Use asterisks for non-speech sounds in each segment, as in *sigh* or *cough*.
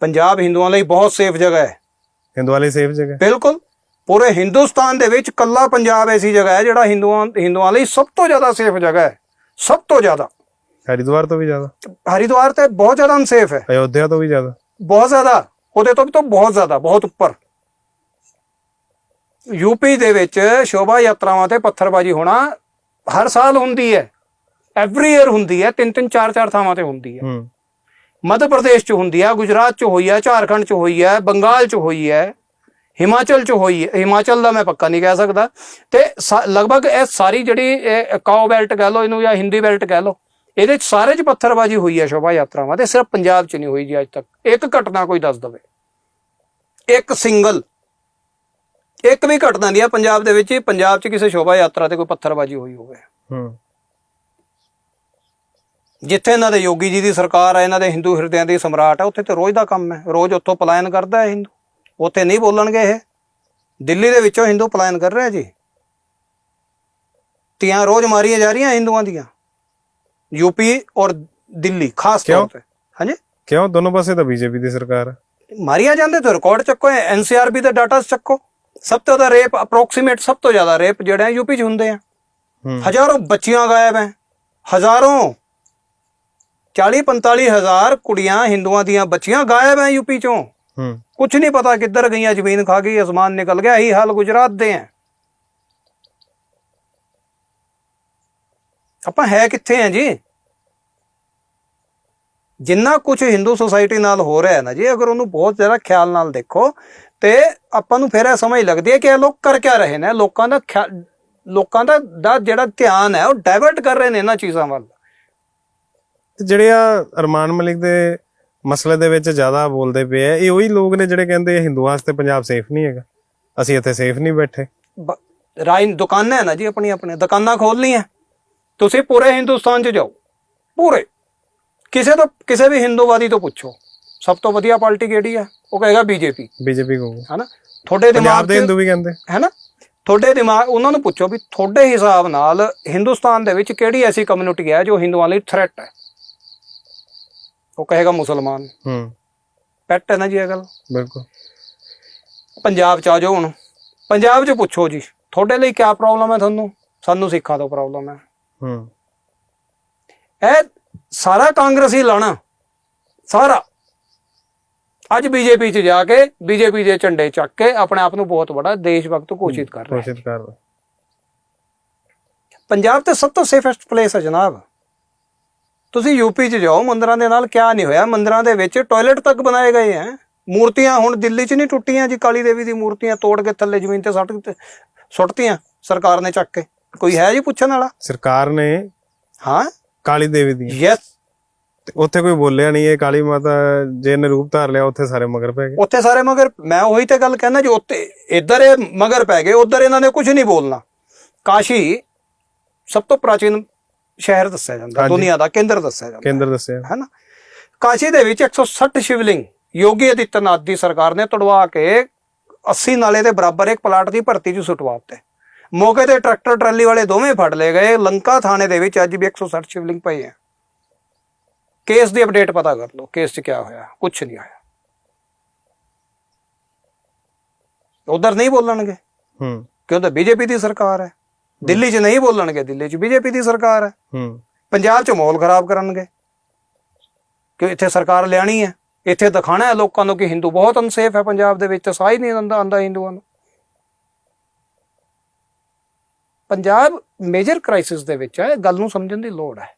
ਪੰਜਾਬ ਹਿੰਦੂਆਂ ਲਈ ਬਹੁਤ ਸੇਫ ਜਗ੍ਹਾ ਹੈ। ਹਿੰਦੂ ਵਾਲੀ ਸੇਫ ਜਗ੍ਹਾ ਬਿਲਕੁਲ। ਪੂਰੇ ਹਿੰਦੁਸਤਾਨ ਦੇ ਵਿੱਚ ਕੱਲਾ ਪੰਜਾਬ ਐਸੀ ਜਗ੍ਹਾ ਹੈ ਜਿਹੜਾ ਹਿੰਦੂਆਂ ਹਿੰਦੂਆਂ ਲਈ ਸਭ ਤੋਂ ਜ਼ਿਆਦਾ ਸੇਫ ਜਗ੍ਹਾ ਹੈ। ਸਭ ਤੋਂ ਜ਼ਿਆਦਾ। ਹਰਿਦੁਆਰ ਤੋਂ ਵੀ ਜ਼ਿਆਦਾ। ਹਰਿਦੁਆਰ ਤੇ ਬਹੁਤ ਜ਼ਿਆਦਾ ਅਨਸੇਫ ਹੈ। ਅਯੋਧਿਆ ਤੋਂ ਵੀ ਜ਼ਿਆਦਾ। ਬਹੁਤ ਜ਼ਿਆਦਾ। ਉਹਦੇ ਤੋਂ ਵੀ ਤਾਂ ਬਹੁਤ ਜ਼ਿਆਦਾ ਬਹੁਤ ਉੱਪਰ। ਯੂਪੀ ਦੇ ਵਿੱਚ ਸ਼ੋਭਾ ਯਾਤਰਾਵਾਂ ਤੇ ਪੱਥਰਬਾਜ਼ੀ ਹੋਣਾ ਹਰ ਸਾਲ ਹੁੰਦੀ ਹੈ। ਐਵਰੀ ਈਅਰ ਹੁੰਦੀ ਹੈ। ਤਿੰਨ ਤਿੰਨ ਚਾਰ ਚਾਰ ਥਾਵਾਂ ਤੇ ਹੁੰਦੀ ਹੈ। ਹੂੰ। ਮੱਧ ਪ੍ਰਦੇਸ਼ ਚ ਹੁੰਦੀ ਹੈ ਗੁਜਰਾਤ ਚ ਹੋਈ ਹੈ ਝਾਰਖੰਡ ਚ ਹੋਈ ਹੈ ਬੰਗਾਲ ਚ ਹੋਈ ਹੈ ਹਿਮਾਚਲ ਚ ਹੋਈ ਹੈ ਹਿਮਾਚਲ ਦਾ ਮੈਂ ਪੱਕਾ ਨਹੀਂ ਕਹਿ ਸਕਦਾ। ਤੇ ਲਗਭਗ ਇਹ ਸਾਰੀ ਜਿਹੜੀ ਕਾਓ ਬੈਲਟ ਕਹਿ ਲਓ ਇਹਨੂੰ ਜਾਂ ਹਿੰਦੀ ਬੈਲਟ ਕਹਿ ਲਓ, ਇਹਦੇ ਚ ਸਾਰੇ ਚ ਪੱਥਰਬਾਜ਼ੀ ਹੋਈ ਹੈ ਸ਼ੋਭਾ ਯਾਤਰਾਵਾਂ ਤੇ, ਸਿਰਫ ਪੰਜਾਬ ਚ ਨਹੀਂ ਹੋਈ ਜੀ ਅੱਜ ਤੱਕ। ਇੱਕ ਘਟਨਾ ਕੋਈ ਦੱਸ ਦਵੇ। ਇੱਕ ਸਿੰਗਲ ਇੱਕ ਵੀ ਘਟਨਾ ਨਹੀਂ ਆ, ਪੰਜਾਬ ਦੇ ਵਿੱਚ, ਪੰਜਾਬ ਚ ਕਿਸੇ ਸ਼ੋਭਾ ਯਾਤਰਾ ਤੇ ਕੋਈ ਪੱਥਰਬਾਜ਼ੀ ਹੋਈ ਹੋਵੇ। ਹੂੰ। ਜਿੱਥੇ ਇਹਨਾਂ ਦੇ ਯੋਗੀ ਜੀ ਦੀ ਸਰਕਾਰ ਹੈ ਇਹਨਾਂ ਦੇ ਹਿੰਦੂ ਹਿਰਦਿਆਂ ਦੀ ਸਮਰਾਟ ਹੈ ਉੱਥੇ ਤੇ ਰੋਜ਼ ਦਾ ਕੰਮ ਹੈ। ਰੋਜ਼ ਉੱਥੋਂ ਪਲਾਇਨ ਕਰਦਾ ਹੈ ਹਿੰਦੂ। ਉੱਥੇ ਨਹੀਂ ਬੋਲਣਗੇ ਇਹ। ਦਿੱਲੀ ਦੇ ਵਿੱਚੋਂ ਹਿੰਦੂ ਪਲਾਇਨ ਕਰ ਰਿਹਾ ਜੀ। ਤੀਆਂ ਰੋਜ਼ ਮਾਰੀਆਂ ਜਾ ਰਹੀਆਂ ਹਿੰਦੂਆਂ ਦੀਆਂ। ਯੂਪੀ ਔਰ ਦਿੱਲੀ ਖਾਸ ਤੌਰ? ਤੇ। ਹਾਂਜੀ? ਕਿਉਂ? ਦੋਨੋਂ ਪਾਸੇ ਤਾਂ ਬੀਜੇਪੀ ਦੀ ਸਰਕਾਰ ਹੈ ਮਾਰੀਆਂ ਜਾਂਦੇ ਤੇ ਰਿਕਾਰਡ ਚੱਕੋ ਐਨਸੀਆਰਬੀ ਦੇ ਡਾਟਾ ਚੱਕੋ। ਸਭ ਤੋਂ ਜ਼ਿਆਦਾ ਰੇਪ ਅਪਰੋਕਸੀਮੇਟ ਸਭ ਤੋਂ ਜ਼ਿਆਦਾ ਰੇਪ ਜਿਹੜੇ ਆ ਯੂਪੀ 'ਚ ਹੁੰਦੇ ਆ। ਹਜ਼ਾਰੋਂ ਬੱਚੀਆਂ ਗਾਇਬ ਹੈ ਹਜ਼ਾਰੋਂ 40 45 ਹਜ਼ਾਰ ਕੁੜੀਆਂ ਹਿੰਦੂਆਂ ਦੀਆਂ ਬੱਚੀਆਂ ਗਾਇਬ ਹੈ ਯੂਪੀ ਚੋਂ। ਹੂੰ। ਕੁਝ ਨਹੀਂ ਪਤਾ ਕਿੱਧਰ ਗਈਆਂ ਜ਼ਮੀਨ ਖਾ ਗਈ ਅਸਮਾਨ ਨਿਕਲ ਗਿਆ ਇਹੀ ਹਾਲ ਗੁਜਰਾਤ ਦੇ ਹੈ ਆਪਾਂ ਹੈ ਕਿੱਥੇ ਆ ਜੀ? ਜਿੰਨਾ ਕੁਝ ਹਿੰਦੂ ਸੁਸਾਇਟੀ ਨਾਲ ਹੋ ਰਿਹਾ ਹੈ ਨਾ ਜੀ ਅਗਰ ਉਹਨੂੰ ਬਹੁਤ ਜ਼ਿਆਦਾ ਖਿਆਲ ਨਾਲ ਦੇਖੋ ਤੇ ਆਪਾਂ ਨੂੰ ਫਿਰ ਇਹ ਸਮਝ ਲੱਗਦੀ ਹੈ ਕਿ ਇਹ ਲੋਕ ਕਰ ਕਿਆ ਰਹੇ ਨੇ? ਲੋਕਾਂ ਦਾ ਲੋਕਾਂ ਦਾ ਦਾ ਜਿਹੜਾ ਧਿਆਨ ਹੈ ਉਹ ਡਾਇਵਰਟ ਕਰ ਰਹੇ ਨੇ ਇਹਨਾਂ ਚੀਜ਼ਾਂ ਵੱਲ। ਤੇ ਜਿਹੜੇ ਆ ਅਰਮਾਨ ਮਲਿਕ ਦੇ ਮਸਲੇ ਦੇ ਵਿੱਚ ਜ਼ਿਆਦਾ ਬੋਲਦੇ ਪਏ ਆ ਇਹ ਉਹੀ ਲੋਕ ਨੇ ਜਿਹੜੇ ਕਹਿੰਦੇ ਹਿੰਦੂਆਂ ਵਾਸਤੇ ਪੰਜਾਬ ਸੇਫ ਨਹੀਂ ਹੈਗਾ। ਅਸੀਂ ਇੱਥੇ ਸੇਫ ਨਹੀਂ ਬੈਠੇ। ਰਾਈ ਦੁਕਾਨਾਂ ਨਾ ਜੀ ਆਪਣੀ ਆਪਣੇ ਦੁਕਾਨਾਂ ਖੋਲ ਲਈਆਂ ਤੁਸੀਂ ਪੂਰੇ ਹਿੰਦੁਸਤਾਨ 'ਚ ਜਾਓ ਪੂਰੇ। ਕਿਸੇ ਤੋਂ ਕਿਸੇ ਵੀ ਹਿੰਦੂਵਾਦੀ ਤੋਂ ਪੁੱਛੋ ਸਭ ਤੋਂ ਵਧੀਆ ਪਾਰਟੀ ਕਿਹੜੀ ਹੈ ਉਹ ਕਹੇਗਾ ਬੀਜੇਪੀ। ਬੀਜੇਪੀ ਕਹੂਗਾ। ਹੈਨਾ ਤੁਹਾਡੇ ਦਿਮਾਗ ਦੇ ਹਿੰਦੂ ਵੀ ਕਹਿੰਦੇ। ਹੈਨਾ ਤੁਹਾਡੇ ਦਿਮਾਗ ਉਹਨਾਂ ਨੂੰ ਪੁੱਛੋ ਵੀ ਤੁਹਾਡੇ ਹਿਸਾਬ ਨਾਲ ਹਿੰਦੁਸਤਾਨ ਦੇ ਵਿੱਚ ਕਿਹੜੀ ਐਸੀ ਕਮਿਊਨਿਟੀ ਹੈ ਜੋ ਹਿੰਦੂਆਂ ਲਈ ਥ੍ਰੈਟ ਹੈ? ਉਹ ਕਹੇਗਾ ਮੁਸਲਮਾਨ। ਹੂੰ। ਪੈਟ ਹੈ ਨਾ ਜੀ ਇਹ ਗੱਲ? ਬਿਲਕੁਲ। ਪੰਜਾਬ ਚ ਆ ਜਾਓ ਹੁਣ। ਪੰਜਾਬ ਚ ਪੁੱਛੋ ਜੀ ਤੁਹਾਡੇ ਲਈ ਕੀ ਪ੍ਰੋਬਲਮ ਹੈ ਤੁਹਾਨੂੰ? ਸਾਨੂੰ ਸਿੱਖਾਂ ਤੋਂ ਪ੍ਰੋਬਲਮ ਹੈ। ਹੂੰ। ਇਹ ਸਾਰਾ ਕਾਂਗਰਸੀ ਲਾਣਾ ਸਾਰਾ। ਅੱਜ ਬੀਜੇਪੀ ਚ ਜਾ ਕੇ ਬੀਜੇਪੀ ਦੇ ਝੰਡੇ ਚੱਕ ਕੇ ਆਪਣੇ ਆਪ ਨੂੰ ਬਹੁਤ ਵੱਡਾ ਦੇਸ਼ ਭਗਤ ਘੋਸ਼ਿਤ ਕਰ ਰਿਹਾ ਹੈ। ਕਰ ਰਹੇ। ਪੰਜਾਬ ਤੇ ਸਭ ਤੋਂ ਸੇਫੈਸਟ ਪਲੇਸ ਹੈ ਜਨਾਬ। ਤੁਸੀਂ ਯੂਪੀ ਚ ਜਾਓ ਮੰਦਿਰਾਂ ਦੇ ਨਾਲ ਕਿਆ ਨਹੀਂ ਹੋਇਆ? ਮੰਦਿਰਾਂ ਦੇ ਵਿੱਚ ਟਾਇਲਟ ਤੱਕ ਬਣਾਏ ਗਏ ਹੈ ਮੂਰਤੀਆਂ ਹੁਣ ਦਿੱਲੀ ਚ ਨਹੀਂ ਟੁੱਟੀਆਂ ਜੀ ਕਾਲੀ ਦੇਵੀ ਦੀ ਮੂਰਤੀਆਂ ਤੋੜ ਕੇ ਥੱਲੇ ਜ਼ਮੀਨ ਤੇ ਸੱਟ ਸੁੱਟਤੀਆਂ ਸਰਕਾਰ ਨੇ ਚੱਕ ਕੇ। ਕੋਈ ਹੈ ਜੀ ਪੁੱਛਣ ਵਾਲਾ? ਸਰਕਾਰ ਨੇ ਹਾਂ? ਕਾਲੀ ਦੇਵੀ ਦੀ। ਯੈਸ ਉੱਥੇ ਕੋਈ ਬੋਲਿਆ ਨਹੀਂ ਇਹ ਕਾਲੀ ਮਾਤਾ ਜੇ ਨੇ ਰੂਪ ਧਾਰ ਲਿਆ ਉੱਥੇ ਸਾਰੇ ਮਗਰ ਪੈ ਗਏ। ਉੱਥੇ ਸਾਰੇ ਮਗਰ ਮੈਂ ਉਹੀ ਤੇ ਗੱਲ ਕਹਿੰਦਾ ਜੀ ਉੱਤੇ ਇੱਧਰ ਇਹ ਮਗਰ ਪੈ ਗਏ ਉੱਧਰ ਇਹਨਾਂ ਨੇ ਕੁਝ ਨਹੀਂ ਬੋਲਣਾ। ਕਾਸ਼ੀ ਸਭ ਤੋਂ ਪ੍ਰਾਚੀਨ ਸ਼ਹਿਰ ਦੱਸਿਆ ਜਾਂਦਾ। ਦੁਨੀਆ ਦਾ ਕੇਂਦਰ ਦੱਸਿਆ ਜਾਂਦਾ। ਕੇਂਦਰ ਦੱਸਿਆ। ਹੈ ਨਾ ਕਾਸ਼ੀ ਦੇ ਵਿੱਚ 160 ਸ਼ਿਵਲਿੰਗ ਯੋਗੀ ਆਦਿੱਤਿਆਨਾਥ ਦੀ ਸਰਕਾਰ ਨੇ ਤੜਵਾ ਕੇ 80 ਨਾਲੇ ਦੇ ਬਰਾਬਰ ਇੱਕ ਪਲਾਟ ਦੀ ਭਰਤੀ 'ਚ ਸੁਟਵਾ ਦਿੱਤੇ। ਮੌਕੇ ਤੇ ਟਰੈਕਟਰ ਟਰਾਲੀ ਵਾਲੇ ਦੋਵੇਂ ਫੜ ਲਏ ਗਏ। ਲੰਕਾ ਥਾਣੇ ਦੇ ਵਿੱਚ ਅੱਜ ਵੀ 160 ਸ਼ਿਵਲਿੰਗ ਪਏ ਆ ਕੇਸ ਦੀ ਅਪਡੇਟ ਪਤਾ ਕਰ ਲਓ ਕੇਸ 'ਚ ਕੀ ਹੋਇਆ ਕੁਝ ਨਹੀਂ ਹੋਇਆ। ਉਧਰ ਨਹੀਂ ਬੋਲਣਗੇ। ਹੂੰ। ਕਿਉਂ ਤਾਂ ਬੀਜੇਪੀ ਦੀ ਸਰਕਾਰ ਹੈ। ਦਿੱਲੀ 'ਚ ਨਹੀਂ ਬੋਲਣਗੇ ਦਿੱਲੀ 'ਚ ਬੀਜੇਪੀ ਦੀ ਸਰਕਾਰ ਹੈ। ਹੂੰ। ਪੰਜਾਬ 'ਚ ਮਾਹੌਲ ਖਰਾਬ ਕਰਨਗੇ। ਕਿ ਇੱਥੇ ਸਰਕਾਰ ਲਿਆਣੀ ਹੈ? ਇੱਥੇ ਦਿਖਾਣਾ ਹੈ ਲੋਕਾਂ ਨੂੰ ਕਿ ਹਿੰਦੂ ਬਹੁਤ ਅਨਸੇਫ ਹੈ ਪੰਜਾਬ ਦੇ ਵਿੱਚ ਤਾਂ ਹੀ ਨਹੀਂ ਆਉਂਦਾ ਆਉਂਦਾ ਹਿੰਦੂਆਂ ਨੂੰ। ਪੰਜਾਬ ਮੇਜਰ ਕ੍ਰਾਈਸਿਸ ਦੇ ਵਿੱਚ ਹੈ ਇਹ ਗੱਲ ਨੂੰ ਸਮਝਣ ਦੀ ਲੋੜ ਹੈ।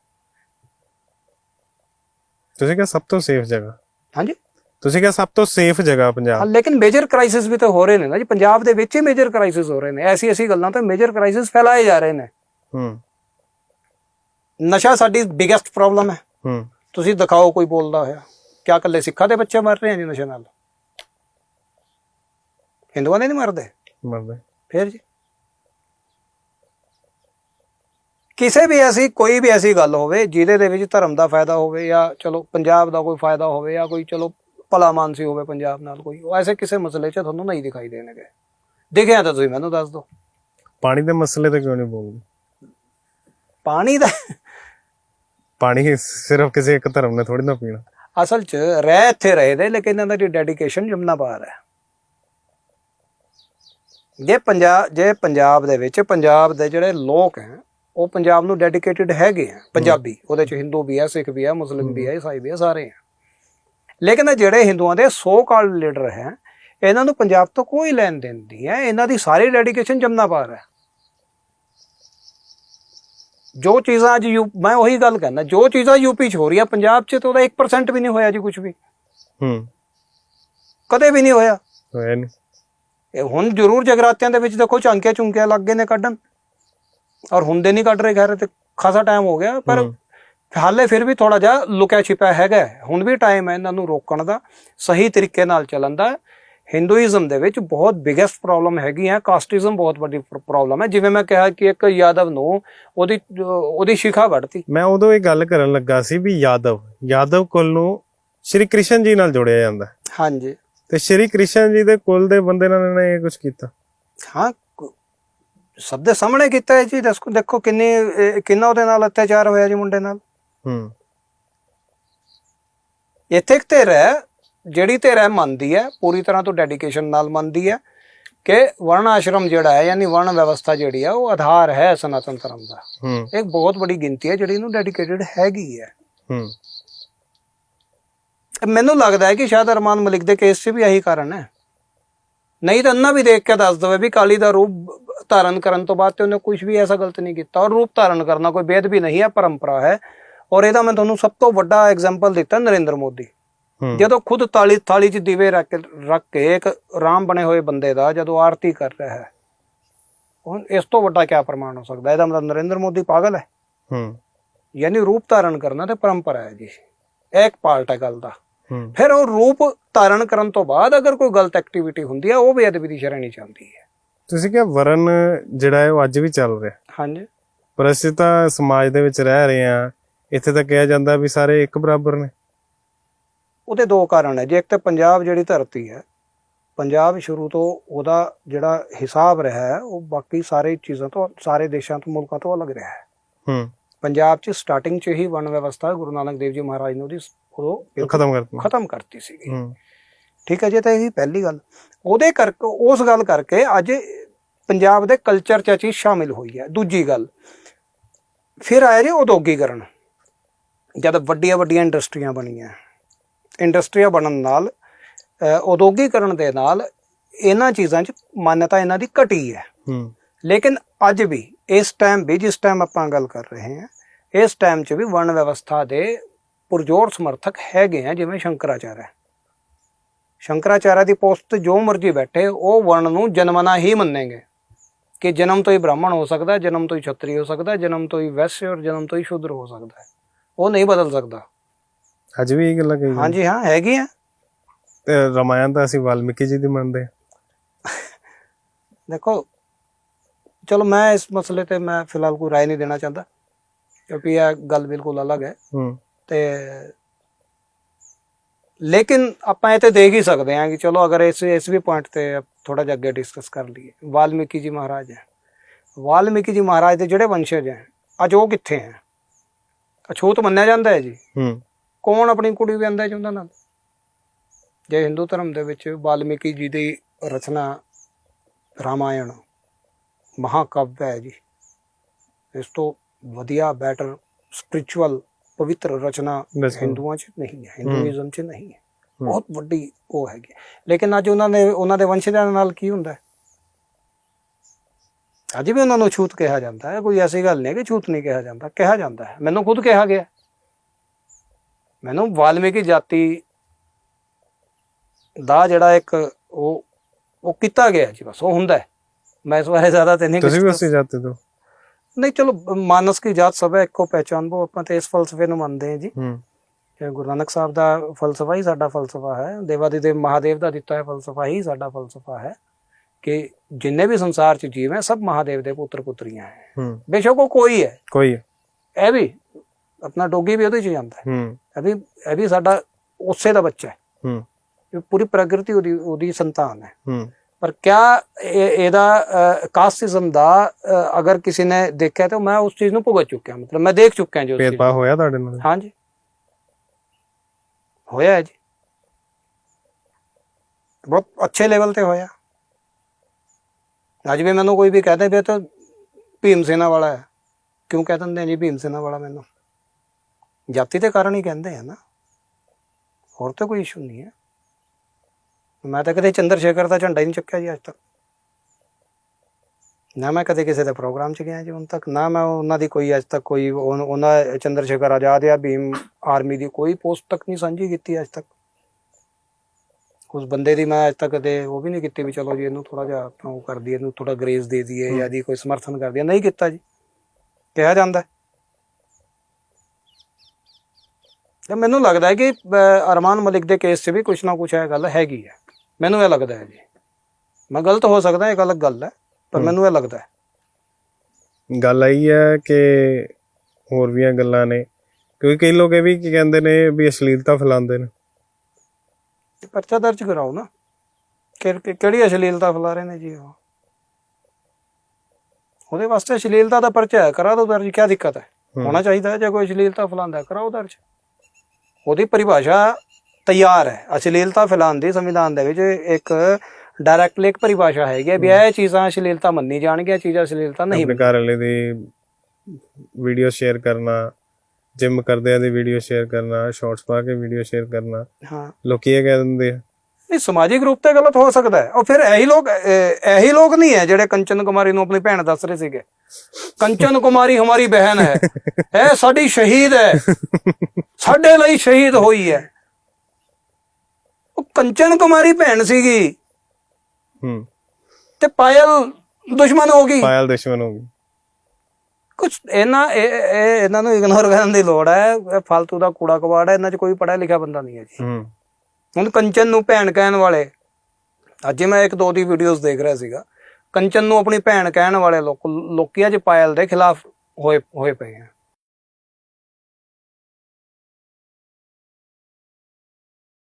ਤੁਸੀਂ ਕਿਹਾ ਸਭ ਤੋਂ ਸੇਫ ਜਗ੍ਹਾ? ਹਾਂਜੀ। ਤੁਸੀਂ ਕਿਹਾ ਸਭ ਤੋਂ ਸੇਫ ਜਗ੍ਹਾ ਹਾਂ, ਪੰਜਾਬ ਲੇਕਿਨ ਮੇਜਰ ਕ੍ਰਾਈਸਿਸ ਵੀ ਤਾਂ ਹੋ ਰਹੇ ਨੇ ਨਾ ਜੀ। ਪੰਜਾਬ ਦੇ ਵਿੱਚ ਹੀ ਮੇਜਰ ਕ੍ਰਾਈਸਿਸ ਹੋ ਰਹੇ ਨੇ। ਐਸੀ ਐਸੀ ਗੱਲਾਂ ਤਾਂ ਮੇਜਰ ਕ੍ਰਾਈਸਿਸ ਫੈਲਾਏ ਜਾ ਰਹੇ ਨੇ। ਹੂੰ। ਨਸ਼ਾ ਸਾਡੀ ਬਿਗੇਸਟ ਪ੍ਰੋਬਲਮ ਹੈ। ਹੂੰ। ਤੁਸੀਂ ਦਿਖਾਓ ਕੋਈ ਬੋਲਦਾ ਹੋਇਆ। ਕਿਆ ਇਕੱਲੇ ਸਿੱਖਾਂ ਦੇ ਬੱਚੇ ਮਰ ਰਹੇ ਆ ਜੀ ਨਸ਼ੇ ਨਾਲ? ਹਿੰਦੂਆਂ ਦੇ ਨਹੀਂ ਮਰਦੇ? ਮਰਦੇ। ਫਿਰ ਜੀ। ਕਿਸੇ ਵੀ ਐਸੀ ਕੋਈ ਵੀ ਐਸੀ ਗੱਲ ਹੋਵੇ ਜਿਹਦੇ ਦੇ ਵਿੱਚ ਧਰਮ ਦਾ ਫਾਇਦਾ ਹੋਵੇ ਜਾਂ ਚਲੋ ਪੰਜਾਬ ਦਾ ਕੋਈ ਫਾਇਦਾ ਹੋਵੇ ਜਾਂ ਕੋਈ ਚਲੋ ਭਲਾ ਮਾਨਸੀ ਹੋਵੇ ਪੰਜਾਬ ਨਾਲ ਕੋਈ। ਉਹ ਐਸੇ ਕਿਸੇ ਮਸਲੇ 'ਚ ਤੁਹਾਨੂੰ ਨਹੀਂ ਦਿਖਾਈ ਦੇਣਗੇ। ਦਿਖਿਆ ਤਾਂ ਤੁਸੀਂ ਮੈਨੂੰ ਦੱਸ ਦਿਓ। ਪਾਣੀ ਦੇ ਮਸਲੇ ਤੇ ਕਿਉਂ ਨਹੀਂ ਬੋਲਦੇ? ਪਾਣੀ ਦਾ ਪਾਣੀ ਸਿਰਫ ਕਿਸੇ ਇੱਕ ਧਰਮ ਨੇ ਥੋੜੀ ਨਾ ਪੀਣਾ। ਅਸਲ 'ਚ ਰਹਿ ਇੱਥੇ ਰਹੇ ਦੇ ਲੇਕਿਨ ਇਹਨਾਂ ਦੀ ਡੈਡੀਕੇਸ਼ਨ ਜਮਨਾ ਪਾਰ ਹੈ। ਜੇ ਪੰਜਾਬ ਜੇ ਪੰਜਾਬ ਦੇ ਵਿੱਚ ਪੰਜਾਬ ਦੇ ਜਿਹੜੇ ਲੋਕ ਹੈ ਉਹ ਪੰਜਾਬ ਨੂੰ ਡੈਡੀਕੇਟਿਡ ਹੈਗੇ ਆ। ਪੰਜਾਬੀ ਉਹਦੇ 'ਚ ਹਿੰਦੂ ਵੀ ਹੈ ਸਿੱਖ ਵੀ ਹੈ ਮੁਸਲਿਮ ਵੀ ਹੈ ਈਸਾਈ ਵੀ ਹੈ ਸਾਰੇ ਆ ਲੇਕਿਨ ਇਹ ਜਿਹੜੇ ਹਿੰਦੂਆਂ ਦੇ ਸੋ ਕਾਲਡ ਲੀਡਰ ਹੈ ਇਹਨਾਂ ਨੂੰ ਪੰਜਾਬ ਤੋਂ ਕੋਈ ਲੈਣ ਦੇਣ ਨਹੀਂ ਹੈ ਇਹਨਾਂ ਦੀ ਸਾਰੀ ਡੈਡੀਕੇਸ਼ਨ ਜਮਨਾ ਪਾਰ ਹੈ। ਜੋ ਚੀਜ਼ਾਂ ਅੱਜ ਯੂ ਮੈਂ ਉਹੀ ਗੱਲ ਕਹਿੰਦਾ ਜੋ ਚੀਜ਼ਾਂ ਯੂਪੀ 'ਚ ਹੋ ਰਹੀਆਂ ਪੰਜਾਬ 'ਚ ਤਾਂ ਉਹਦਾ 1% ਵੀ ਨਹੀਂ ਹੋਇਆ ਜੀ ਕੁਝ ਵੀ। ਹੂੰ। ਕਦੇ ਵੀ ਨਹੀਂ ਹੋਇਆ। ਹੋਇਆ ਨਹੀਂ। ਇਹ ਹੁਣ ਜ਼ਰੂਰ ਜਗਰਾਤਿਆਂ ਦੇ ਵਿੱਚ ਦੇਖੋ ਝਾਂਕੇ ਝੁੰਕੇ ਲੱਗ ਗਏ ਨੇ ਕੱਢਣ। ਔਰ ਹੁੰਦੇ ਨਹੀਂ ਕੱਢ ਰਹੇ ਖੈਰ ਤੇ ਖਾਸਾ ਟਾਈਮ ਹੋ ਗਿਆ ਪਰ। ਹਾਲੇ ਫਿਰ ਵੀ ਥੋੜਾ ਜਿਹਾ ਲੁਕਿਆ ਛਿਪਿਆ ਹੈਗਾ। ਹੁਣ ਵੀ ਟਾਈਮ ਹੈ ਇਹਨਾਂ ਨੂੰ ਰੋਕਣ ਦਾ ਸਹੀ ਤਰੀਕੇ ਨਾਲ ਚੱਲਣ ਦਾ। ਹਿੰਦੂਇਜ਼ਮ ਦੇ ਵਿੱਚ ਬਹੁਤ ਬਿਗੇਸਟ ਪ੍ਰੋਬਲਮ ਹੈਗੀ ਹੈ ਕਾਸਟਿਜ਼ਮ ਬਹੁਤ ਵੱਡੀ ਪ੍ਰੋਬਲਮ ਹੈ। ਜਿਵੇਂ ਮੈਂ ਕਿਹਾ ਕਿ ਇੱਕ ਯਾਦਵ ਨੂੰ ਉਹਦੀ ਉਹਦੀ ਸ਼ਿਖਾ ਵੜਤੀ ਮੈਂ ਉਦੋਂ ਇਹ ਗੱਲ ਕਰਨ ਲੱਗਾ ਸੀ ਵੀ ਯਾਦਵ ਯਾਦਵ ਕੁਲ ਨੂੰ ਸ਼੍ਰੀ ਕ੍ਰਿਸ਼ਨ ਜੀ ਨਾਲ ਜੋੜਿਆ ਜਾਂਦਾ। ਹਾਂਜੀ। ਤੇ ਸ਼੍ਰੀ ਕ੍ਰਿਸ਼ਨ ਜੀ ਦੇ ਕੁਲ ਦੇ ਬੰਦੇ ਨਾਲ ਇਹਨੇ ਇਹ ਕੁਝ ਕੀਤਾ? ਹਾਂ ਸਭ ਦੇ ਸਾਹਮਣੇ ਕੀਤਾ ਹੈ ਜੀ ਦੇਖੋ ਕਿੰਨੀ ਕਿੰਨਾ ਉਹਦੇ ਨਾਲ ਅਤਿਆਚਾਰ ਹੋਇਆ ਜੀ ਮੁੰਡੇ ਨਾਲ। ਹੂੰ। ਇੱਥੇ ਧਿਰ ਹੈ ਜਿਹੜੀ ਧਿਰ ਹੈ ਮੰਨਦੀ ਹੈ ਪੂਰੀ ਤਰ੍ਹਾਂ ਤੋਂ ਡੈਡੀਕੇਸ਼ਨ ਨਾਲ ਮੰਨਦੀ ਹੈ ਕਿ ਵਰਣ ਆਸ਼ਰਮ ਜਿਹੜਾ ਹੈ ਯਾਨੀ ਵਰਣ ਵਿਵਸਥਾ ਜਿਹੜੀ ਹੈ ਉਹ ਆਧਾਰ ਹੈ ਸਨਾਤਨ ਧਰਮ ਦਾ। ਹੂੰ। ਇੱਕ ਬਹੁਤ ਵੱਡੀ ਗਿਣਤੀ ਹੈ ਜਿਹੜੀ ਇਹਨੂੰ ਡੈਡੀਕੇਟਿਡ ਹੈਗੀ ਹੈ। ਹੂੰ। ਮੈਨੂੰ ਲੱਗਦਾ ਹੈ ਕਿ ਸ਼ਾਇਦ ਅਰਮਾਨ ਮਲਿਕ ਦੇ ਕੇਸ 'ਚ ਵੀ ਇਹੀ ਕਾਰਨ ਹੈ। ਨਹੀਂ ਤਾਂ ਅੰਨਾ ਵੀ ਦੇਖ ਕੇ ਦੱਸ ਦਵੇ ਵੀ ਕਾਲੀ ਦਾ ਰੂਪ ਧਾਰਨ ਕਰਨ ਤੋਂ ਬਾਅਦ ਤੇ ਉਹਨੇ ਕੁਝ ਵੀ ਐਸਾ ਗਲਤ ਨਹੀਂ ਕੀਤਾ। ਔਰ ਰੂਪ ਧਾਰਨ ਕਰਨਾ ਕੋਈ ਵੇਦ ਵੀ ਨਹੀਂ ਹੈ ਪਰੰਪਰਾ ਹੈ। ਔਰ ਇਹਦਾ ਮੈਂ ਤੁਹਾਨੂੰ ਸਭ ਤੋਂ ਵੱਡਾ ਐਗਜ਼ਾਮਪਲ ਦਿੱਤਾ ਨਰਿੰਦਰ ਮੋਦੀ। ਜਦੋਂ ਖੁਦ ਤਾਲੀ ਥਾਲੀ 'ਚ ਦੀਵੇ ਰੱਖ ਕੇ ਰੱਖ ਕੇ ਇੱਕ ਰਾਮ ਬਣੇ ਹੋਏ ਬੰਦੇ ਦਾ ਜਦੋਂ ਆਰਤੀ ਕਰ ਰਿਹਾ ਹੈ ਹੁਣ ਇਸ ਤੋਂ ਵੱਡਾ ਕੀ ਪ੍ਰਮਾਣ ਹੋ ਸਕਦਾ? ਇਹਦਾ ਮਤਲਬ ਨਰਿੰਦਰ ਮੋਦੀ ਪਾਗਲ ਹੈ। ਹੂੰ। ਯਾਨੀ ਰੂਪ ਧਾਰਨ ਕਰਨਾ ਤੇ ਪਰੰਪਰਾ ਹੈ ਜੀ। ਇੱਕ ਪਾਰਟ ਹੈ ਗੱਲ ਦਾ। ਫਿਰ ਉਹ ਰੂਪ ਧਾਰਨ ਕਰਨ ਤੋਂ ਬਾਅਦ ਅਗਰ ਕੋਈ ਗਲਤ ਐਕਟੀਵਿਟੀ ਹੁੰਦੀ ਹੈ ਉਹ ਬੇਅਦਬੀ ਦੀ ਸ਼ਰਣੀ ਚਾਹੁੰਦੀ ਹੈ। ਤੁਸੀਂ ਕਿਹਾ ਵਰਨ ਜਿਹੜਾ ਹੈ ਉਹ ਅੱਜ ਵੀ ਚੱਲ ਰਿਹਾ। ਹਾਂਜੀ। ਪਰ ਅਸੀਂ ਤਾਂ ਸਮਾਜ ਦੇ ਵਿੱਚ ਰਹਿ ਰਹੇ ਹਾਂ। ਇੱਥੇ ਤਾਂ ਕਿਹਾ ਜਾਂਦਾ ਵੀ ਸਾਰੇ ਇੱਕ ਬਰਾਬਰ ਨੇ। ਉਹਦੇ ਦੋ ਕਾਰਨ ਹੈ ਜੇ ਇੱਕ ਤਾਂ ਪੰਜਾਬ ਜਿਹੜੀ ਧਰਤੀ ਹੈ ਪੰਜਾਬ ਸ਼ੁਰੂ ਤੋਂ ਉਹਦਾ ਜਿਹੜਾ ਹਿਸਾਬ ਰਿਹਾ ਹੈ ਉਹ ਬਾਕੀ ਸਾਰੇ ਚੀਜ਼ਾਂ ਤੋਂ ਸਾਰੇ ਦੇਸ਼ਾਂ ਤੋਂ ਮੁਲਕਾਂ ਤੋਂ ਅਲੱਗ ਰਿਹਾ ਹੈ। ਹੂੰ। ਪੰਜਾਬ 'ਚ ਸਟਾਰਟਿੰਗ 'ਚ ਹੀ ਵਣ ਵਿਵਸਥਾ ਗੁਰੂ ਨਾਨਕ ਦੇਵ ਜੀ ਮਹਾਰਾਜ ਨੇ ਉਹਦੀ ਬਿਲਕੁਲ ਖਤਮ ਕਰਤਾ। ਖਤਮ ਕਰਤੀ ਹੂੰ। ਠੀਕ ਹੈ ਜੀ ਤਾਂ ਇਹੀ ਪਹਿਲੀ ਗੱਲ। ਉਹਦੇ ਕਰਕੇ ਉਸ ਗੱਲ ਕਰਕੇ ਅੱਜ ਪੰਜਾਬ ਦੇ ਕਲਚਰ 'ਚ ਚੀਜ਼ ਸ਼ਾਮਿਲ ਹੋਈ ਹੈ। ਦੂਜੀ ਗੱਲ ਫਿਰ ਆਇਆ ਜੀ ਉਦੋਗੀਕਰਨ ਜਦ ਵੱਡੀਆਂ ਵੱਡੀਆਂ ਇੰਡਸਟਰੀਆਂ ਬਣੀਆਂ। ਇੰਡਸਟਰੀਆਂ ਬਣਨ ਨਾਲ ਅ, ਉਦੋਗੀਕਰਨ ਦੇ ਨਾਲ ਇਹਨਾਂ ਚੀਜ਼ਾਂ 'ਚ ਮਾਨਤਾ ਇਹਨਾਂ ਦੀ ਘਟੀ ਹੈ। ਲੇਕਿਨ ਅੱਜ ਵੀ ਇਸ ਟਾਈਮ ਵੀ ਜਿਸ ਟਾਈਮ ਆਪਾਂ ਗੱਲ ਕਰ ਰਹੇ ਹਾਂ ਇਸ ਟਾਈਮ 'ਚ ਵੀ ਵਰਣ ਵਿਵਸਥਾ ਦੇ ਪੁਰਜੋਰ ਸਮਰਥਕ ਹੈਗੇ ਆ ਜਿਵੇਂ ਸ਼ੰਕਰਾਚਾਰਿਆ ਸ਼ੰਕਰਾਚਾਰਿਆ ਦੀ ਪੋਸਟ ਤੇ ਜੋ ਮਰਜ਼ੀ ਬੈਠੇ ਉਹ ਵਰਣ ਨੂੰ ਜਨਮਨਾ ਹੀ ਮੰਨੇਗੇ। ਕਿ ਜਨਮ ਤੋਂ ਹੀ ਬ੍ਰਾਹਮਣ ਹੋ ਸਕਦਾ ਜਨਮ ਤੋਂ ਹੀ ਛਤਰੀ ਹੋ ਸਕਦਾ ਜਨਮ ਤੋਂ ਹੀ ਵੈశ్య ਔਰ ਜਨਮ ਤੋਂ ਹੀ ਸ਼ੂਦਰ ਹੋ ਸਕਦਾ ਹੈ। ਉਹ ਨਹੀਂ ਬਦਲ ਸਕਦਾ ਅੱਜ ਵੀ ਇਹ ਗੱਲਾਂ ਕਹੀ ਜਾਂਦੀਆਂ। ਹਾਂਜੀ ਹਾਂ ਹੈਗੀ ਆ ਤੇ ਰਮਾਇਣ ਤਾਂ ਅਸੀਂ ਵਾਲਮੀਕੀ ਜੀ ਦੀ ਮੰਨਦੇ ਹਾਂ ਦੇਖੋ ਚਲੋ ਮੈਂ ਇਸ ਮਸਲੇ ਤੇ ਮੈਂ ਫਿਲਹਾਲ ਕੋਈ رائے ਨਹੀਂ ਦੇਣਾ ਚਾਹੁੰਦਾ ਕਿਉਂਕਿ ਇਹ ਗੱਲ ਬਿਲਕੁਲ ਅਲੱਗ ਹੈ ਹੂੰ ਤੇ ਲੇਕਿਨ ਆਪਾਂ ਇਹ ਤੇ ਦੇਖ ਹੀ ਸਕਦੇ ਹਾਂ ਕਿ ਚਲੋ ਅਗਰ ਇਸ ਇਸ ਵੀ ਪੁਆਇੰਟ ਤੇ ਥੋੜਾ ਜਿਹਾ ਅੱਗੇ ਡਿਸਕਸ ਕਰ ਲਈਏ ਵਾਲਮੀਕੀ ਜੀ ਮਹਾਰਾਜ ਹੈ ਵਾਲਮੀਕੀ ਜੀ ਮਹਾਰਾਜ ਦੇ ਜਿਹੜੇ ਵੰਸ਼ਜ ਹੈ ਅੱਜ ਉਹ ਕਿੱਥੇ ਹੈ ਅਛੂਤ ਮੰਨਿਆ ਜਾਂਦਾ ਹੈ ਜੀ। ਹੂੰ। ਕੌਣ ਆਪਣੀ ਕੁੜੀ ਵਿਆਹੁੰਦਾ ਚਾਹੁੰਦਾ ਨਾਲ? ਜੇ ਹਿੰਦੂ ਧਰਮ ਦੇ ਵਿੱਚ ਵਾਲਮੀਕੀ ਜੀ ਦੀ ਰਚਨਾ ਰਾਮਾਇਣ ਮਹਾਕਾਵਿ ਹੈ ਜੀ ਇਸ ਤੋਂ ਵਧੀਆ ਬੈਟਰ ਸਪਿਰਚੁਅਲ ਪਵਿੱਤਰ ਰਚਨਾ। ਹਿੰਦੂਆਂ 'ਚ ਨਹੀਂ ਹੈ ਹਿੰਦੂਇਜ਼ਮ 'ਚ ਨਹੀਂ ਹੈ। ਬਹੁਤ ਵੱਡੀ ਉਹ ਹੈਗੀ ਲੇਕਿਨ ਅੱਜ ਉਹਨਾਂ ਨੇ ਉਹਨਾਂ ਦੇ ਵੰਸ਼ਜਾਂ ਨਾਲ ਕੀ ਹੁੰਦਾ ਹੈ? ਅੱਜ ਵੀ ਉਹਨਾਂ ਨੂੰ ਛੂਤ ਕਿਹਾ ਜਾਂਦਾ ਹੈ ਕੋਈ ਐਸੀ ਗੱਲ ਨਹੀਂ ਕਿ ਛੂਤ ਨਹੀਂ ਕਿਹਾ ਜਾਂਦਾ ਕਿਹਾ ਜਾਂਦਾ ਹੈ। ਮੈਨੂੰ ਖੁਦ ਕਿਹਾ ਗਿਆ। ਮੈਨੂੰ ਵਾਲਮੀਕੀ ਜਾਤੀ ਦਾ ਜਿਹੜਾ ਇੱਕ ਉਹ ਉਹ ਕੀਤਾ ਗਿਆ ਜੀ ਬਸ ਉਹ ਹੁੰਦਾ ਹੈ। ਮੈਂ ਇਸ ਬਾਰੇ ਜ਼ਿਆਦਾ ਤੇ ਨਹੀਂ ਤੁਸੀਂ ਵੀ ਉਸੇ ਜਾਤੇ ਤੋਂ? ਨਹੀਂ ਚਲੋ ਮਾਨਸ ਕੀ ਜਾਤ ਸਭ ਹੈ ਇੱਕੋ ਪਹਿਚਾਨ ਬੋ ਆਪਾਂ ਤੇ ਇਸ ਫਲਸਫੇ ਨੂੰ ਮੰਨਦੇ ਹਾਂ ਜੀ। ਹੂੰ। ਕਿ ਗੁਰੂ ਨਾਨਕ ਸਾਹਿਬ ਦਾ ਫਲਸਫਾ ਹੀ ਸਾਡਾ ਫਲਸਫਾ ਹੈ। ਦੇਵਾਦੀ ਦੇਵ ਮਹਾਦੇਵ ਦਾ ਦਿੱਤਾ ਹੋਇਆ ਫਲਸਫਾ ਹੀ ਸਾਡਾ ਫਲਸਫਾ ਹੈ। ਕਿ ਜਿੰਨੇ ਵੀ ਸੰਸਾਰ 'ਚ ਜੀਵ ਹੈ ਸਭ ਮਹਾਦੇਵ ਦੇ ਪੁੱਤਰ ਪੁੱਤਰੀਆਂ ਹੈ। ਹੂੰ। ਬੇਸ਼ੱਕ ਉਹ ਕੋਈ ਹੈ। ਕੋਈ ਹੈ। ਇਹ ਵੀ ਆਪਣਾ ਡੋਗੀ ਵੀ ਉਹਦੇ 'ਚ ਜਾਂਦਾ ਹੈ। ਹੂੰ। ਇਹ ਵੀ ਇਹ ਵੀ ਸਾਡਾ ਉਸੇ ਦਾ ਬੱਚਾ ਹੈ। ਹੂੰ। ਇਹ ਪੂਰੀ ਪ੍ਰਕਿਰਤੀ ਉਹਦੀ ਉਹਦੀ ਸੰਤਾਨ ਹੈ। ਹੂੰ। ਪਰ ਕਿਆ ਇਹ- ਇਹਦਾ ਕਾਸਟਿਜ਼ਮ ਦਾ ਅ, ਅਗਰ ਕਿਸੇ ਨੇ ਦੇਖਿਆ ਤਾਂ ਮੈਂ ਉਸ ਚੀਜ਼ ਨੂੰ ਭੁਗਤ ਚੁੱਕਿਆ। ਮਤਲਬ ਮੈਂ ਦੇਖ ਚੁੱਕਿਆ ਜੋ ਚੀਜ਼ ਭੇਦਭਾਵ ਹੋਇਆ ਤੁਹਾਡੇ ਨਾਲ? ਹਾਂਜੀ। ਹੋਇਆ ਹੈ ਜੀ। ਬਹੁਤ ਅੱਛੇ ਲੈਵਲ ਤੇ ਹੋਇਆ। ਅੱਜ ਵੀ ਮੈਨੂੰ ਕੋਈ ਵੀ ਕਹਦੇ ਵੀ ਤਾਂ ਭੀਮ ਸੈਨਾ ਵਾਲਾ ਹੈ। ਕਿਉਂ ਕਹਿ ਦਿੰਦੇ ਆ ਜੀ ਭੀਮ ਸੈਨਾ ਵਾਲਾ ਮੈਨੂੰ? ਜਾਤੀ ਦੇ ਕਾਰਨ ਹੀ ਕਹਿੰਦੇ ਆ ਨਾ। ਹੋਰ ਤਾਂ ਕੋਈ ਇਸ਼ੂ ਨਹੀਂ ਹੈ। ਮੈਂ ਤਾਂ ਕਦੇ ਚੰਦਰ ਸ਼ੇਖਰ ਦਾ ਝੰਡਾ ਹੀ ਨਹੀਂ ਚੱਕਿਆ ਜੀ ਅੱਜ ਤੱਕ। ਨਾ ਮੈਂ ਕਦੇ ਕਿਸੇ ਦੇ ਪ੍ਰੋਗਰਾਮ 'ਚ ਗਿਆ ਜੀ ਹੁਣ ਤੱਕ। ਨਾ ਮੈਂ ਉਹਨਾਂ ਦੀ ਕੋਈ ਅੱਜ ਤੱਕ ਕੋਈ ਉਹਨਾਂ ਚੰਦਰ ਸ਼ੇਖਰ ਆਜ਼ਾਦ ਜਾਂ ਭੀਮ ਆਰਮੀ ਦੀ ਕੋਈ ਪੋਸਟ ਤੱਕ ਨਹੀਂ ਸਾਂਝੀ ਕੀਤੀ ਅੱਜ ਤੱਕ। ਉਸ ਬੰਦੇ ਦੀ ਮੈਂ ਅੱਜ ਤੱਕ ਕਦੇ ਉਹ ਵੀ ਨਹੀਂ ਕੀਤੀ ਵੀ ਚਲੋ ਜੀ ਇਹਨੂੰ ਥੋੜਾ ਜਿਹਾ ਆਪਾਂ ਉਹ ਕਰ ਦਈਏ ਇਹਨੂੰ ਥੋੜਾ ਗ੍ਰੇਸ ਦੇ ਦਈਏ ਜਾਂ ਦੀ ਕੋਈ ਸਮਰਥਨ ਕਰ ਦਈਏ। ਨਹੀਂ ਕੀਤਾ ਜੀ। ਕਿਹਾ ਜਾਂਦਾ। ਤੇ ਮੈਨੂੰ ਲੱਗਦਾ ਹੈ ਕਿ ਅਰਮਾਨ ਮਲਿਕ ਦੇ ਕੇਸ 'ਚ ਵੀ ਕੁਝ ਨਾ ਕੁਝ ਇਹ ਗੱਲ ਹੈਗੀ ਹੈ। ਮੈਨੂੰ ਇਹ ਲੱਗਦਾ ਹੈ ਜੀ। ਮੈਂ ਗਲਤ ਹੋ ਸਕਦਾ ਇਹ ਗਲਤ ਗੱਲ ਹੈ ਪਰ ਮੈਨੂੰ ਇਹ ਲੱਗਦਾ ਹੈ। ਗੱਲ ਆਈ ਹੈ ਕਿ ਹੋਰ ਵੀ ਗੱਲਾਂ ਨੇ। ਕਿਉਂਕਿ ਕਈ ਲੋਕ ਇਹ ਵੀ ਕਹਿੰਦੇ ਨੇ ਵੀ ਅਸ਼ਲੀਲਤਾ ਫੈਲਾਉਂਦੇ ਨੇ। ਤੇ ਪਰਚਾ ਦਰਜ ਕਰਾਓ ਨਾ। ਕਿਹੜੀ ਅਸ਼ਲੀਲਤਾ ਫੈਲਾ ਰਹੇ ਨੇ ਜੀ ਉਹ? ਉਹਦੇ ਵਾਸਤੇ ਅਸ਼ਲੀਲਤਾ ਦਾ ਪਰਚਾ ਹੈ ਕਰਾ ਦੋ ਦਰਜ ਕੀ ਦਿੱਕਤ ਹੈ। ਹੋਣਾ ਚਾਹੀਦਾ ਹੈ ਜੇ ਕੋਈ ਅਸ਼ਲੀਲਤਾ ਫੈਲਾਉਂਦਾ ਕਰਾਓ ਦਰਜ। ਉਹਦੀ ਪਰਿਭਾਸ਼ਾ ਤਿਆਰ ਹੈ ਅਸ਼ਲੀਲਤਾ ਫੈਲਾਉਣ ਦੀ ਸੰਵਿਧਾਨ ਦੇ ਵਿੱਚ ਇੱਕ ਡਾਇਰੈਕਟਲੀ ਇੱਕ ਪਰਿਭਾਸ਼ਾ ਹੈਗੀ ਹੈ ਵੀ ਇਹ ਚੀਜ਼ਾਂ ਅਸ਼ਲੀਲਤਾ ਮੰਨੀ ਜਾਣਗੀਆਂ ਇਹ ਚੀਜ਼ਾਂ ਅਸ਼ਲੀਲਤਾ ਨਹੀਂ ਆਪਣੇ ਘਰ ਵਾਲੇ ਦੀ ਵੀਡੀਓ ਸ਼ੇਅਰ ਕਰਨਾ ਜਿਮ ਕਰਦਿਆਂ ਦੀ ਵੀਡੀਓ ਸ਼ੇਅਰ ਕਰਨਾ ਸ਼ਾਰਟਸ ਪਾ ਕੇ ਵੀਡੀਓ ਸ਼ੇਅਰ ਕਰਨਾ। ਹਾਂ। ਲੋਕੀ ਇਹ ਕਹਿ ਦਿੰਦੇ ਆ। ਨਹੀਂ ਸਮਾਜਿਕ ਰੂਪ ਤੇ ਗਲਤ ਹੋ ਸਕਦਾ ਹੈ। ਉਹ ਫਿਰ ਇਹੀ ਲੋਕ ਇਹੀ ਲੋਕ ਨਹੀਂ ਹੈ ਜਿਹੜੇ ਕੰਚਨ ਕੁਮਾਰੀ ਨੂੰ ਆਪਣੀ ਭੈਣ ਦੱਸ ਰਹੇ ਸੀਗੇ। ਕੰਚਨ ਕੁਮਾਰੀ ਹਮਾਰੀ ਬਹਿਨ ਹੈ। *laughs* ਇਹ ਸਾਡੀ ਸ਼ਹੀਦ ਹੈ। ਸਾਡੇ ਲਈ ਸ਼ਹੀਦ ਹੋਈ ਹੈ। ਉਹ ਕੰਚਨ ਕੁਮਾਰੀ ਭੈਣ ਸੀਗੀ। ਹੂੰ। ਤੇ ਪਾਇਲ ਦੁਸ਼ਮਣ ਹੋ ਗਈ। ਪਾਇਲ ਦੁਸ਼ਮਣ ਹੋ ਗਈ। ਕੁਝ ਇਹਨਾਂ ਇਹ ਇਹ- ਇਹਨਾਂ ਨੂੰ ਇਗਨੋਰ ਕਰਨ ਦੀ ਲੋੜ ਹੈ ਇਹ ਫालतू ਦਾ ਕੂੜਾ ਕਵਾੜ ਹੈ ਇਹਨਾਂ 'ਚ ਕੋਈ ਪੜਿਆ ਲਿਖਿਆ ਬੰਦਾ ਨਹੀਂ ਹੈ ਜੀ। ਹੂੰ। ਹੁਣ ਕੰਚਨ ਨੂੰ ਭੈਣ ਕਹਿਣ ਵਾਲੇ ਅੱਜ ਮੈਂ ਇੱਕ ਦੋ ਦੀ ਵੀਡੀਓਜ਼ ਦੇਖ ਰਿਹਾ ਸੀਗਾ ਕੰਚਨ ਨੂੰ ਆਪਣੀ ਭੈਣ ਕਹਿਣ ਵਾਲੇ ਲੋਕ ਲੋਕੀ ਅੱਜ ਪਾਇਲ ਦੇ ਖਿਲਾਫ ਹੋਏ ਹੋਏ ਪਏ ਆ।